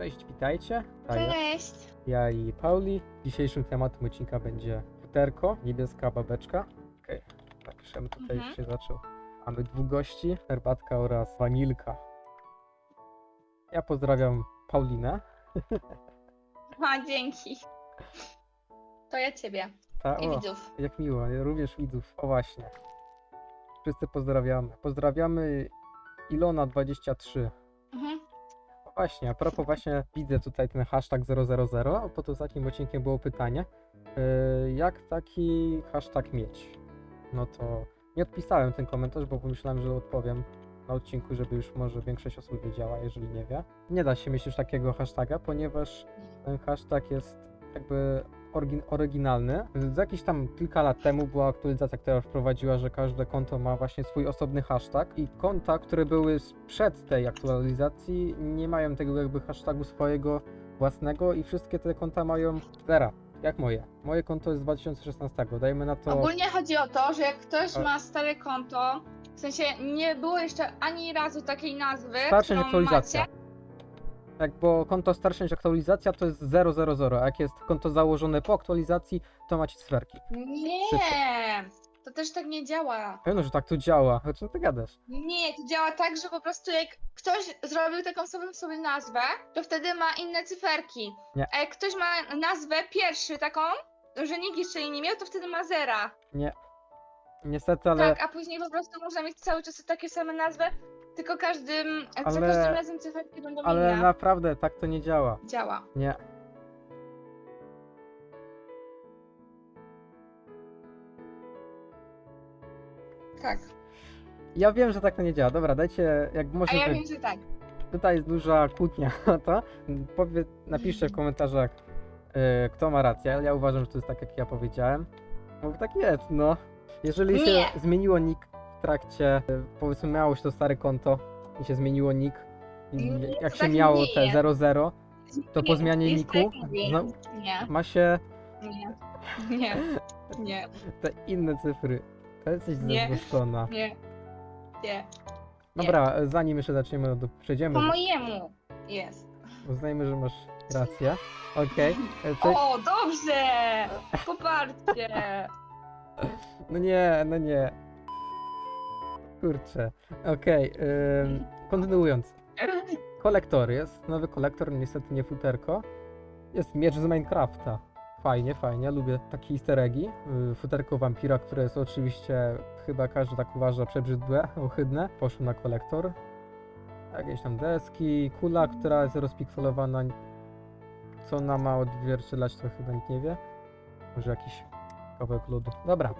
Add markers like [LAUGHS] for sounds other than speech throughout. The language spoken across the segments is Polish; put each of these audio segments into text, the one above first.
Cześć, witajcie. Taja. Cześć. Ja i Pauli. Dzisiejszym tematem odcinka będzie futerko, niebieska babeczka. Okej, tak, żebym tutaj Mhm. się zaczął. Mamy dwóch gości, herbatka oraz wanilka. Ja pozdrawiam Paulinę. [LAUGHS] A, dzięki. To ja ciebie Ta, i o, widzów. jak miło, ja również widzów. O właśnie. Wszyscy pozdrawiamy. Pozdrawiamy Ilona23. Właśnie, a propos właśnie widzę tutaj ten hashtag 000, pod ostatnim odcinkiem było pytanie, yy, jak taki hashtag mieć? No to nie odpisałem ten komentarz, bo pomyślałem, że odpowiem na odcinku, żeby już może większość osób wiedziała, jeżeli nie wie. Nie da się mieć już takiego hashtaga, ponieważ ten hashtag jest jakby oryginalny. Z jakiś tam kilka lat temu była aktualizacja, która wprowadziła, że każde konto ma właśnie swój osobny hashtag i konta, które były sprzed tej aktualizacji nie mają tego jakby hashtagu swojego własnego i wszystkie te konta mają zera. Jak moje. Moje konto jest z 2016. Dajmy na to. Ogólnie chodzi o to, że jak ktoś ma stare konto, w sensie nie było jeszcze ani razu takiej nazwy, którą aktualizacja. macie. Jak bo konto starsze niż aktualizacja to jest 000, a jak jest konto założone po aktualizacji, to macie cyferki. Nie, to też tak nie działa. Pewno, że tak to działa. O czym ty gadasz? Nie, to działa tak, że po prostu jak ktoś zrobił taką samą sobie nazwę, to wtedy ma inne cyferki. Nie. A jak ktoś ma nazwę pierwszy taką, że nikt jeszcze jej nie miał, to wtedy ma zera. Niestety, ale Tak, a później po prostu można mieć cały czas takie same nazwy, tylko każdym, za Ale- każdym razem cyferki będą ale inne. naprawdę tak to nie działa. Działa. Nie. Tak. Ja wiem, że tak to nie działa. Dobra, dajcie, jak A może ja wiem, że tak. tutaj jest duża kłótnia [LAUGHS] to. Powie, napiszcie w komentarzach, e, kto ma rację. Ja uważam, że to jest tak, jak ja powiedziałem. Bo tak jest, no. Jeżeli się Nie. zmieniło nick w trakcie, e, powiedzmy miało się to stare konto i się zmieniło nick, i jak się tak miało nie te jest. 00, to po Nie, zmianie jest niku tak, nie. Nie, ma się nie, nie, nie, te inne cyfry. To jesteś Nie. zazdroszczona. nie, nie. Dobra, e, zanim jeszcze zaczniemy, do, przejdziemy, Po mojemu jest. uznajmy, że masz rację. Okej. e, co- O, dobrze! Poparcie! No nie, no nie. Kurczę. Okej, kontynuując. Kolektor jest, nowy kolektor, niestety nie futerko. Jest miecz z Minecrafta. Fajnie, fajnie, lubię takie easter eggi. Y, Futerko wampira, które jest oczywiście, chyba każdy tak uważa, przebrzydłe, [LAUGHS] ohydne. Poszło na kolektor. Jakieś tam deski, kula, która jest rozpikselowana. Co ona ma odzwierciedlać, to chyba nikt nie wie. Może jakiś kawałek lodu. Dobra,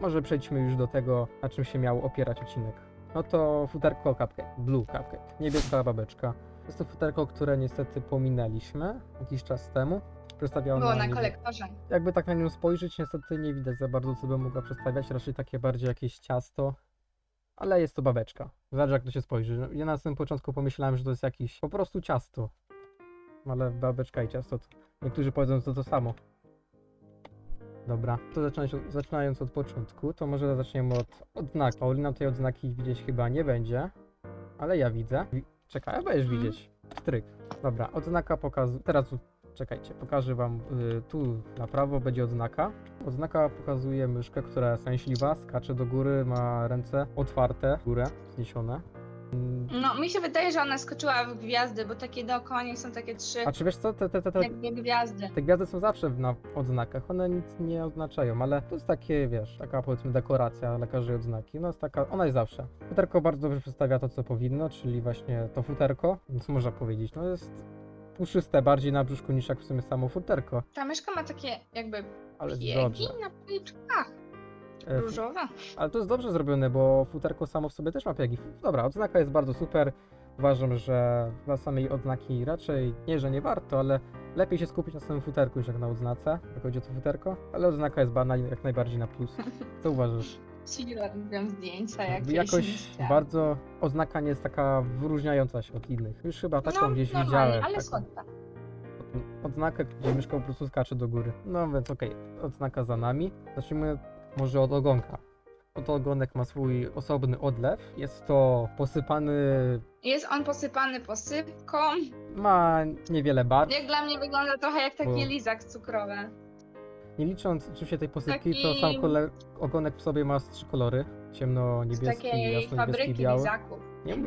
może przejdźmy już do tego, na czym się miał opierać odcinek. No to futerko cupcake, blue cupcake, niebieska babeczka. Jest to futerko, które niestety pominęliśmy jakiś czas temu. Przedstawiała Było na niby- kolektorze. Jakby tak na nią spojrzeć, niestety nie widać za bardzo, co by mogła przedstawiać. Raczej takie bardziej jakieś ciasto. Ale jest to babeczka. Zależy jak to się spojrzy. No, Ja na samym początku pomyślałem, że to jest jakiś po prostu ciasto. Ale babeczka i ciasto to niektórzy powiedzą, że to to samo. Dobra, to zaczynając, od- zaczynając od początku, to może zaczniemy od odznak. Paulina tej odznaki widzieć chyba nie będzie, ale ja widzę. Wi- Czekaj, a będziesz Mhm. widzieć. Stryk. Dobra, odznaka pokazuje. Teraz czekajcie, pokażę wam y, tu na prawo będzie odznaka. Odznaka pokazuje myszkę, która jest szczęśliwa, skacze do góry, ma ręce otwarte, w górę, zniesione. No, mi się wydaje, że ona skoczyła w gwiazdy, bo takie dookoła nie są takie trzy, A czy wiesz co, te, te, te, te, gwiazdy. te gwiazdy są zawsze na odznakach, one nic nie oznaczają, ale to jest takie, wiesz, taka powiedzmy dekoracja każdej odznaki, no jest taka, ona jest zawsze. Futerko bardzo dobrze przedstawia to, co powinno, czyli właśnie to futerko, więc można powiedzieć, no jest puszyste bardziej na brzuszku niż jak w sumie samo futerko, Ta myszka ma takie jakby ale jest piegi dobrze. na policzkach. E, Różowe. Ale to jest dobrze zrobione, bo futerko samo w sobie też ma piegi. Dobra, odznaka jest bardzo super. Uważam, że dla samej odznaki raczej nie, że nie warto, ale lepiej się skupić na samym futerku niż jak na odznace, jak chodzi o to futerko. Ale odznaka jest bana jak najbardziej na plus. Co uważasz? [LAUGHS] Robią zdjęcia jakieś. Jakoś bardzo oznaka nie jest taka wyróżniająca się od innych. Już chyba taką no, gdzieś widziałem. ale taką słodka. odznakę, gdzie myszka po prostu skacze do góry. No więc okej, odznaka za nami. Zacznijmy może od ogonka. Oto ogonek ma swój osobny odlew. Jest to posypany, Jest on posypany posypką. ma niewiele barw. Jak dla mnie wygląda trochę jak taki Bo- lizak cukrowy. Nie licząc oczywiście tej posypki, to Taki- sam kole- ogonek w sobie ma trzy kolory. Ciemno-niebieski, takiej jasno-niebieski, fabryki biały. lizaków. Nie [LAUGHS]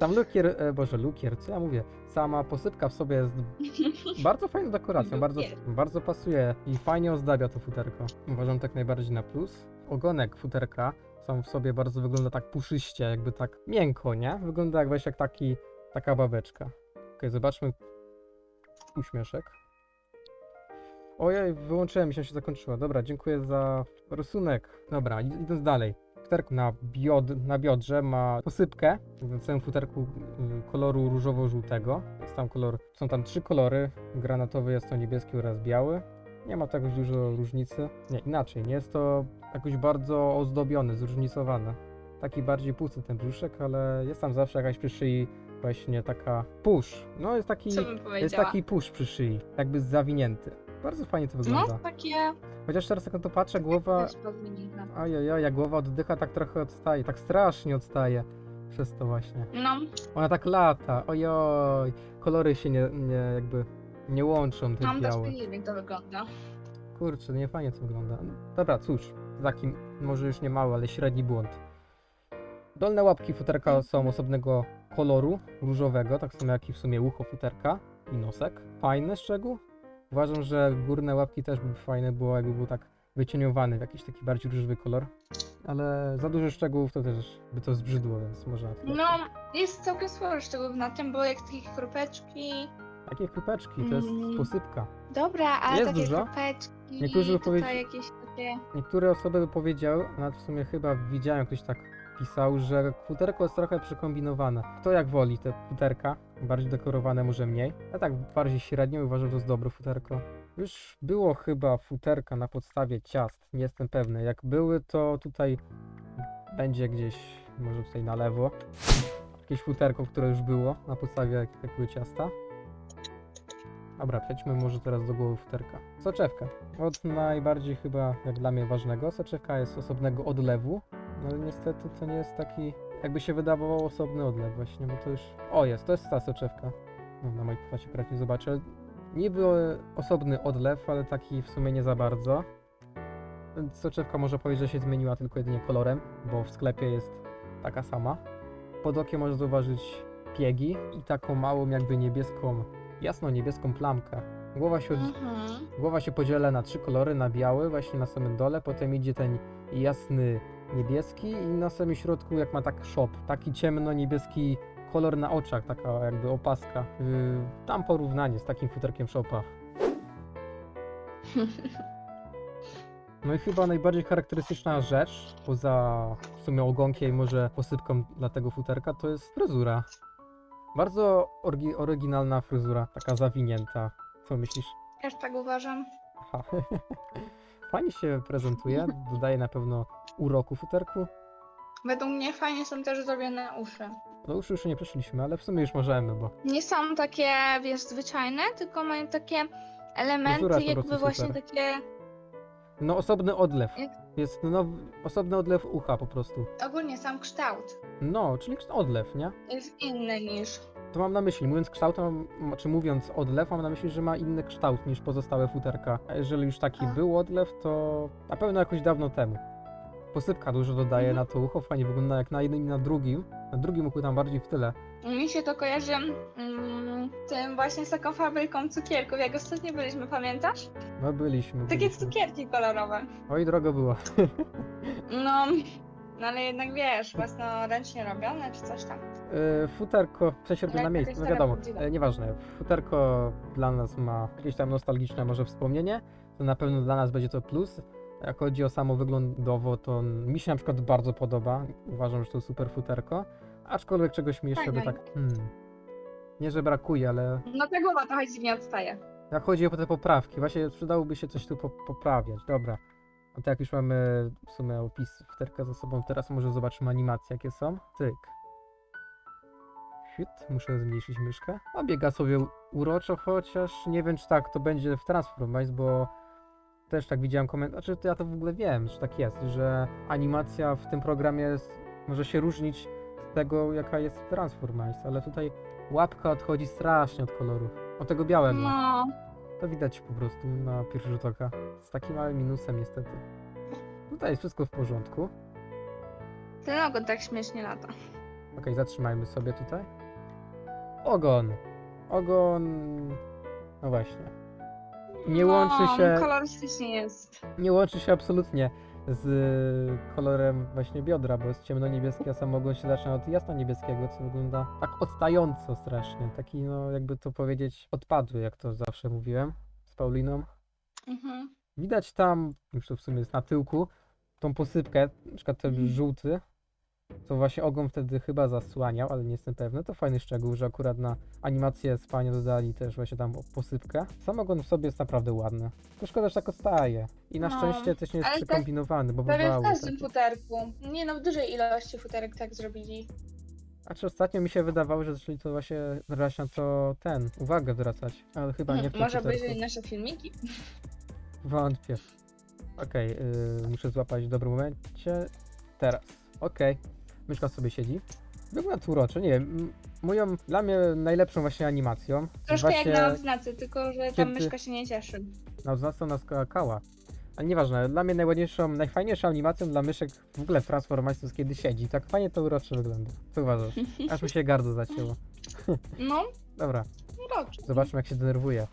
Tam lukier, e, boże, lukier, co ja mówię? Sama posypka w sobie jest [LAUGHS] bardzo fajną dekoracją, bardzo, bardzo pasuje i fajnie ozdabia to futerko. Uważam tak najbardziej na plus. Ogonek futerka sam w sobie bardzo wygląda tak puszyście, jakby tak miękko, nie? Wygląda jak weź jak taki, taka babeczka. Okej, zobaczmy uśmieszek. Ojej, wyłączyłem mi się, się zakończyła. Dobra, dziękuję za rysunek. Dobra, id- idąc dalej. Futerko na, biod, na biodrze ma posypkę w całym futerku y, koloru różowo-żółtego. Jest tam kolor, są tam trzy kolory. Granatowy jest to niebieski oraz biały. Nie ma tak dużo różnicy. Nie, inaczej, nie jest to jakoś bardzo ozdobiony, zróżnicowany. Taki bardziej pusty ten brzuszek, ale jest tam zawsze jakaś przy szyi właśnie taka push. No jest taki, jest taki push przy szyi, jakby zawinięty. Bardzo fajnie to wygląda. No, takie... Chociaż teraz jak na to patrzę, głowa. Ajajaj, jak głowa oddycha, tak trochę odstaje, tak strasznie odstaje przez to właśnie. No, Ona tak lata, ojoj, kolory się nie, nie jakby nie łączą, te mam też białe. powiedzieć, jak to wygląda. Kurczę, nie fajnie to wygląda. Dobra, cóż, taki może już nie mały, ale średni błąd. Dolne łapki futerka są osobnego koloru, różowego, tak samo jak i w sumie ucho futerka i nosek. Fajny szczegół. Uważam, że górne łapki też by fajne było, jakby był tak wycieniowany w jakiś taki bardziej różowy kolor. Ale za dużo szczegółów to też by to zbrzydło, więc może na tyle. No, jest całkiem sporo szczegółów na tym, bo jak takie kropeczki... Takie krupeczki, to jest Mm. posypka. Dobra, ale Jest takie dużo. kropeczki... Niektórzy by tutaj powiedzieli- jakieś takie... Niektóre osoby by powiedziały, a nawet w sumie chyba widziałem ktoś tak pisał, że futerko jest trochę przekombinowane. Kto jak woli te futerka, bardziej dekorowane może mniej, a tak bardziej średnio uważam, że jest dobre futerko. Już było chyba futerka na podstawie ciast, nie jestem pewny. Jak były, to tutaj będzie gdzieś, może tutaj na lewo, jakieś futerko, które już było na podstawie były ciasta. Dobra, przejdźmy może teraz do głowy futerka. Soczewka. Od najbardziej chyba, jak dla mnie ważnego, soczewka jest osobnego odlewu, no ale niestety to nie jest taki, jakby się wydawało osobny odlew właśnie, bo to już... O, jest, to jest ta soczewka. No, na mojej akurat nie zobaczę. Niby osobny odlew, ale taki w sumie nie za bardzo. Soczewka można powiedzieć, że się zmieniła tylko jedynie kolorem, bo w sklepie jest taka sama. Pod okiem można zauważyć piegi i taką małą jakby niebieską, jasno-niebieską plamkę. Głowa się. Mhm. Głowa się podziela na trzy kolory, na biały właśnie na samym dole, potem idzie ten jasny niebieski i na samym środku jak ma tak shop, taki ciemno-niebieski kolor na oczach, taka jakby opaska. Yy, tam porównanie z takim futerkiem shopa. [LAUGHS] No i chyba najbardziej charakterystyczna rzecz, poza w sumie ogonkiem i może posypką dla tego futerka, to jest fryzura. Bardzo oryginalna fryzura, taka zawinięta. Co myślisz? Też tak uważam. Aha. [LAUGHS] Fajnie się prezentuje, dodaje na pewno uroku futerku. Według mnie fajnie są też zrobione uszy. No już już nie przeszliśmy, ale w sumie już możemy, bo Nie są takie, wiesz, zwyczajne, tylko mają takie elementy, jakby właśnie super. takie no osobny odlew. Jak- Jest no, osobny odlew ucha po prostu. ogólnie sam kształt No, czyli odlew, nie? jest inny niż. To mam na myśli, mówiąc kształt, mam, czy mówiąc odlew, mam na myśli, że ma inny kształt niż pozostałe futerka. A jeżeli już taki A. był odlew, to na pewno jakoś dawno temu. Posypka dużo dodaje Mhm. na to ucho, fajnie wygląda jak na jednym i na drugim. Na drugim uchu tam bardziej w tyle. Mi się to kojarzy mm, tym właśnie z taką fabryką cukierków, jak ostatnio byliśmy, pamiętasz? No byliśmy. Takie byliśmy. cukierki kolorowe. Oj, drogo było. [LAUGHS] No, no ale jednak wiesz, własnoręcznie robione czy coś tam. E, Futerko, w sensie robię Ale na miejscu, no stara wiadomo, prawdziwa. e, nieważne. Futerko dla nas ma jakieś tam nostalgiczne może wspomnienie, to na pewno dla nas będzie to plus. Jak chodzi o samo wyglądowo, to mi się na przykład bardzo podoba. Uważam, że to super futerko. Aczkolwiek czegoś mi jeszcze by Fajne. tak. Hmm, nie, że brakuje, ale No ta głowa trochę dziwnie odstaje. jak chodzi o te poprawki, właśnie przydałoby się coś tu po poprawiać. Dobra. A to jak już mamy w sumie opis futerka za sobą, teraz może zobaczymy animacje jakie są. Tyk. Świt, muszę zmniejszyć myszkę. A biega sobie uroczo, chociaż nie wiem czy tak to będzie w Transformice, bo też tak widziałem komentarz, znaczy to ja to w ogóle wiem, że tak jest, że animacja w tym programie jest, może się różnić z tego, jaka jest w Transformice, ale tutaj łapka odchodzi strasznie od koloru, od tego białego. No, To widać po prostu na pierwszy rzut oka. Z takim małym minusem niestety. Tutaj jest wszystko w porządku. ten ogon tak śmiesznie lata. Okej, zatrzymajmy sobie tutaj. Ogon. Ogon. No właśnie. Nie łączy się, kolorystycznie jest. nie łączy się absolutnie z kolorem właśnie biodra, bo jest ciemno-niebieski, a sam ogon się zaczyna od jasno-niebieskiego, co wygląda tak odstająco strasznie. Taki, no jakby to powiedzieć, odpadły, jak to zawsze mówiłem z Pauliną. Mhm. Widać tam, już to w sumie jest na tyłku, tą posypkę, na przykład ten Mhm. żółty, co właśnie ogon wtedy chyba zasłaniał, ale nie jestem pewny. To fajny szczegół, że akurat na animację spania dodali też właśnie tam posypkę. Sam ogon w sobie jest naprawdę ładny. Tylko szkoda, że tak odstaje. I na No, szczęście też nie jest ale tak przekombinowany, bo Prawie w bywały każdym takie. futerku. Nie no, w dużej ilości futerek tak zrobili. Znaczy ostatnio mi się wydawało, że zaczęli to właśnie zwracać na to ten, uwagę zwracać, ale chyba nie w tym Może futerku. obejrzeli nasze filmiki. Wątpię. Okej, yy, muszę złapać w dobrym momencie. Teraz. Okej. Myszka sobie siedzi. Wygląda tu urocze, nie wiem. Moją, dla mnie najlepszą właśnie animacją. Troszkę właśnie jak na odznacy, tylko że tam kiedy- myszka się nie cieszy. Na odznaczą nas skakała. Ale nieważne, dla mnie najładniejszą, najfajniejszą animacją dla myszek w ogóle w Transformers to jest kiedy siedzi. Tak fajnie to urocze wygląda. Co uważasz? [LAUGHS] Aż mi się gardło zacięło. No, [LAUGHS] Dobra, uroczy. zobaczmy jak się denerwuje.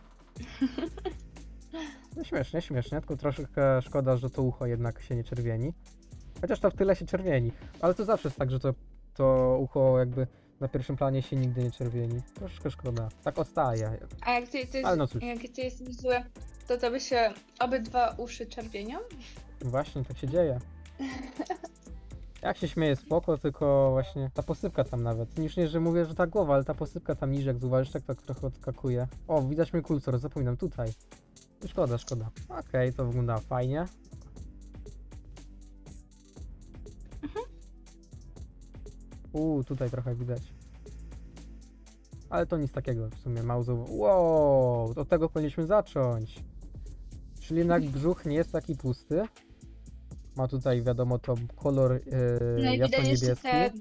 No śmiesznie, śmiesznie, tylko troszkę szkoda, że to ucho jednak się nie czerwieni. Chociaż to w tyle się czerwieni. Ale to zawsze jest tak, że to, to ucho jakby na pierwszym planie się nigdy nie czerwieni. Troszkę szkoda. Tak odstaje. A jak ty, ty, Ale no cóż. jak ty jesteś zły, to to by się obydwa uszy czerwienią? Właśnie, tak się dzieje. Jak się śmieje, spoko, tylko właśnie ta posypka tam nawet. Już nie, że mówię, że ta głowa, ale ta posypka tam niżej, jak zauważysz, tak, tak trochę odskakuje. O, widać mój kulsor, zapominam, tutaj. Szkoda, szkoda. Okej, to wygląda fajnie. Uuu, tutaj trochę widać. Ale to nic takiego w sumie, małzo. Wow, od tego powinniśmy zacząć. Czyli jednak brzuch nie jest taki pusty. Ma tutaj wiadomo to kolor yy, No i widać jeszcze te...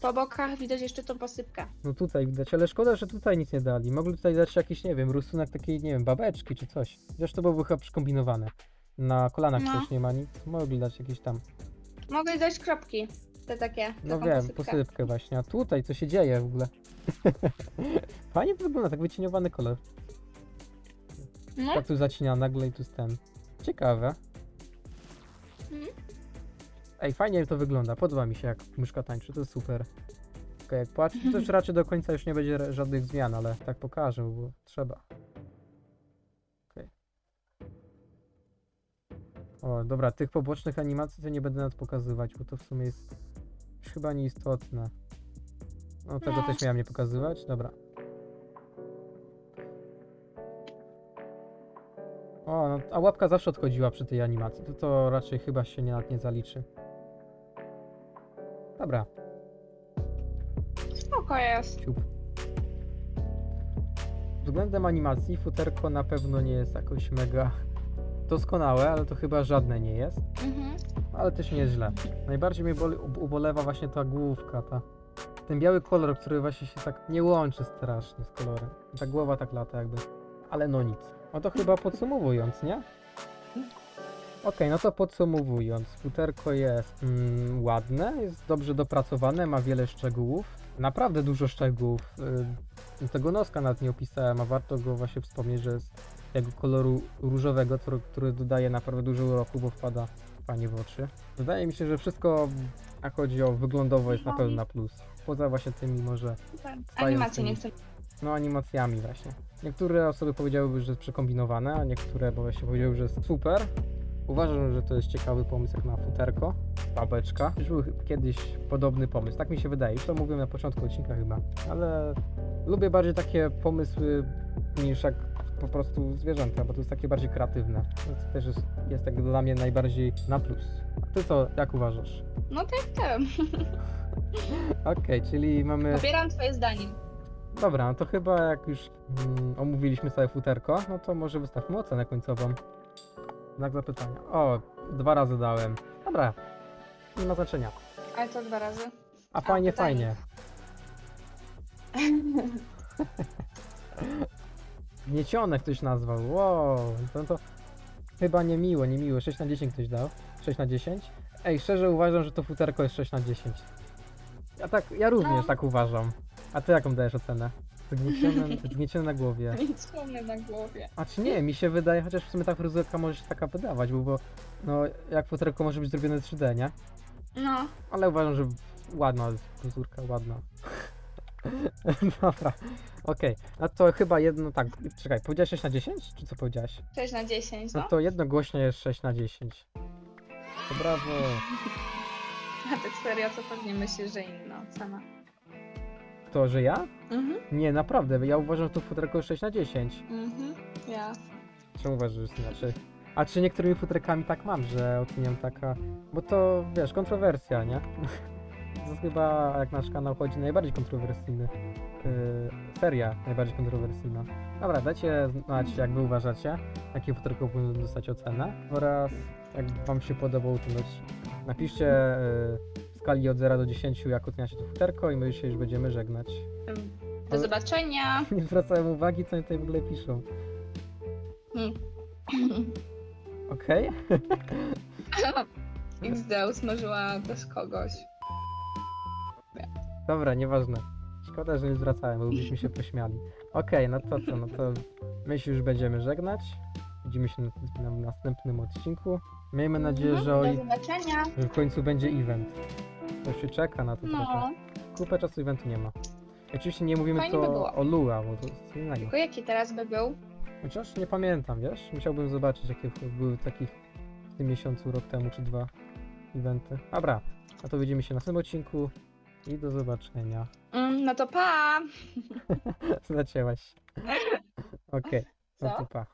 Po bokach widać jeszcze tą posypkę. No tutaj widać, ale szkoda, że tutaj nic nie dali. Mogli tutaj dać jakiś, nie wiem, rysunek takiej, nie wiem, babeczki czy coś. Zresztą to byłoby chyba przykombinowane. Na kolanach No. też nie ma nic. Mogli dać jakieś tam. Mogę dać kropki. Te takie. No taką wiem, posypkę. posypkę właśnie. A tutaj co się dzieje w ogóle? [LAUGHS] Fajnie to wygląda, tak wycieniowany kolor. No, Tak tu zacina nagle i tu jest ten. Ciekawe. Mhm. Ej, fajnie to wygląda. Podoba mi się jak myszka tańczy, to jest super. Okej, jak płacze, to też [LAUGHS] raczej do końca już nie będzie żadnych zmian, ale tak pokażę, bo trzeba. O, dobra, tych pobocznych animacji to nie będę nawet pokazywać, bo to w sumie jest już chyba nieistotne. No tego No. też miałem nie pokazywać, dobra. O, no, a łapka zawsze odchodziła przy tej animacji, to to raczej chyba się nie, nie zaliczy. Dobra, spoko jest. ciup. Względem animacji futerko na pewno nie jest jakoś mega doskonałe, ale to chyba żadne nie jest. Mhm. Ale też nie jest źle. Najbardziej mnie boli, ub- ubolewa właśnie ta główka, ta, ten biały kolor, który właśnie się tak nie łączy strasznie z kolorem. Ta głowa tak lata jakby. Ale no nic. No to chyba podsumowując, nie? Okej, no to podsumowując, futerko jest mm, ładne, jest dobrze dopracowane, ma wiele szczegółów. Naprawdę dużo szczegółów. Y, tego noska nawet nie opisałem, a warto go właśnie wspomnieć, że jest tego koloru różowego, który, który dodaje naprawdę dużo uroku, bo wpada w oczy. Wydaje mi się, że wszystko, jak chodzi o wyglądowo, jest na pewno na plus. Poza właśnie tymi może, Tak. Animacje nie chcę. no animacjami właśnie. Niektóre osoby powiedziałyby, że jest przekombinowane, a niektóre bo właśnie powiedziały, że jest super. Uważam, że to jest ciekawy pomysł jak na futerko, babeczka. Już był kiedyś podobny pomysł, tak mi się wydaje. Już to mówiłem na początku odcinka chyba, ale lubię bardziej takie pomysły niż jak po prostu zwierzęta, bo to jest takie bardziej kreatywne. To też jest, jest tak dla mnie najbardziej na plus. A ty co, jak uważasz? No tak, tak. [LAUGHS] Okej, czyli mamy... Popieram twoje zdanie. Dobra, no to chyba jak już mm, omówiliśmy całe futerko, no to może wystawmy ocenę końcową. Znak zapytania. O, dwa razy dałem. Dobra, nie ma znaczenia. Ale to dwa razy. A fajnie, pytanie. fajnie. [LAUGHS] Gniecione ktoś nazwał. Wow, to, to chyba niemiło, niemiło. 6 na 10 ktoś dał. 6 na 10. Ej, szczerze uważam, że to futerko jest 6 na 10. Ja tak, ja również No. tak uważam. A ty jaką dajesz ocenę? Zgniecione, zgniecione na głowie. [LAUGHS] Nic mamy na głowie. A czy nie, mi się wydaje, chociaż w sumie ta fryzurka może się taka wydawać, bo, bo no jak futerko może być zrobione 3D, nie? No, Ale uważam, że ładna fryzurka, ładna. [LAUGHS] Dobra, okej. No to chyba jedno, tak, czekaj, powiedziałeś 6 na 10? Czy co powiedziałeś? 6 na 10, No no. to jednogłośnie jest 6 na 10. To brawo. [LAUGHS] A tak serio, to pewnie myślisz, że inna cena. To, że ja? Mhm, Nie, naprawdę, ja uważam, że to futerko jest 6 na 10. mhm, ja. Czemu uważasz, że jest inaczej? A czy niektórymi futerkami tak mam, że oceniam taka... Bo to, wiesz, kontrowersja, nie? [LAUGHS] To jest chyba, jak nasz kanał chodzi, najbardziej kontrowersyjny. Yy, seria najbardziej kontrowersyjna. Dobra, dajcie znać, jak wy uważacie, jakie futerko powinno dostać ocenę oraz jak wam się podobał ten odcinek. Napiszcie yy, w skali od 0 do 10, jak oceniacie to futerko i my się już będziemy żegnać. Do zobaczenia. [LAUGHS] Nie zwracałem uwagi, co oni tutaj w ogóle piszą. Hmm. Okej? XD usmażyła bez kogoś. Dobra, nieważne. Szkoda, że nie zwracałem, bo byśmy się pośmiali. Okej, no to co, no to my się już będziemy żegnać. Widzimy się na, na następnym odcinku. Miejmy nadzieję, że, Mhm, Do zobaczenia. że w końcu będzie event. To się czeka na to trochę. No. Kupę czasu eventu nie ma. Oczywiście nie mówimy Fajnie by to o Lua, bo to jest co innego. Tylko jaki teraz by był? Chociaż nie pamiętam, wiesz? Musiałbym zobaczyć, jakie były takich w tym miesiącu, rok temu czy dwa eventy. Dobra, no to widzimy się na następnym odcinku i do zobaczenia. Mm, no to pa! [LAUGHS] Zacięłaś. [LAUGHS] Okej, no Co? to pa.